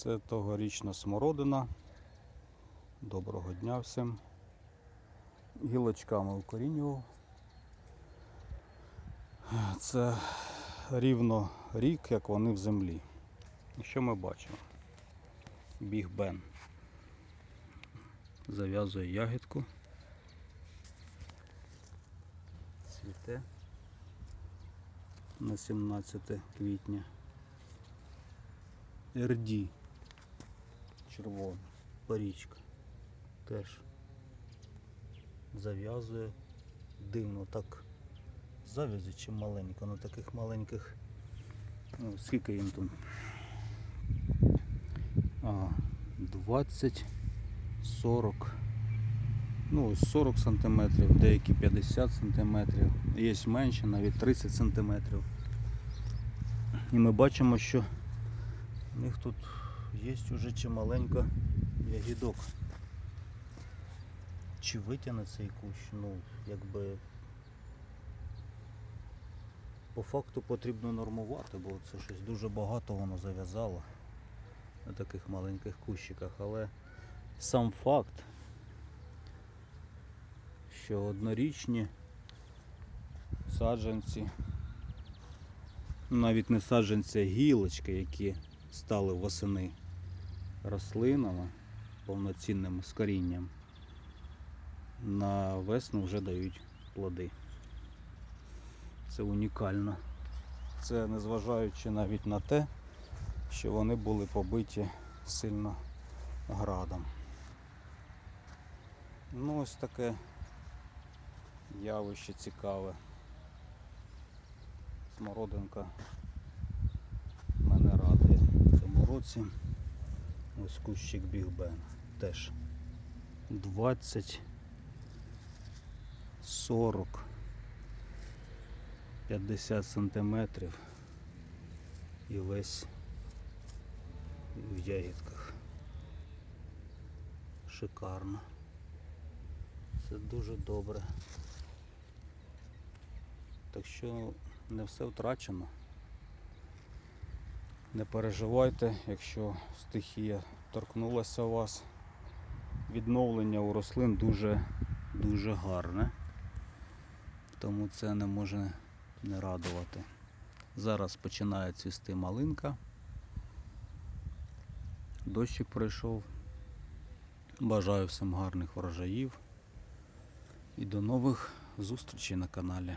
Це тогорічна смородина. Доброго дня всім. Гілочками укорінював. Це рівно рік, як вони в землі. І що ми бачимо? Біг Бен. Зав'язує ягідку. Цвіте на 17 квітня. РД червона, порічка теж зав'язує дивно так зав'язі чи маленько на таких маленьких. Ну, скільки їм там? А, 20, 40. Ну, 40 сантиметрів, деякі 50 сантиметрів, є менше, навіть 30 сантиметрів. І ми бачимо, що у них тут є вже чималенько ягідок. Чи витягне цей кущ? Ну, якби по факту потрібно нормувати, бо це щось дуже багато воно зав'язало на таких маленьких кущиках, але сам факт, що однорічні саджанці, навіть не саджанці, а гілочки, які стали восени рослинами повноцінним з корінням, на весну вже дають плоди. Це унікально. Це незважаючи навіть на те, що вони були побиті сильно градом. Ну ось таке явище цікаве. Смородинка році. Ось кущик Біг Бен. Теж 20, 40, 50 сантиметрів і весь в ягідках. Шикарно. Це дуже добре. Так що не все втрачено. Не переживайте, якщо стихія торкнулася вас. Відновлення у рослин дуже дуже гарне. Тому це не може не радувати. Зараз починає цвісти малинка. Дощик пройшов. Бажаю всім гарних врожаїв і до нових зустрічей на каналі.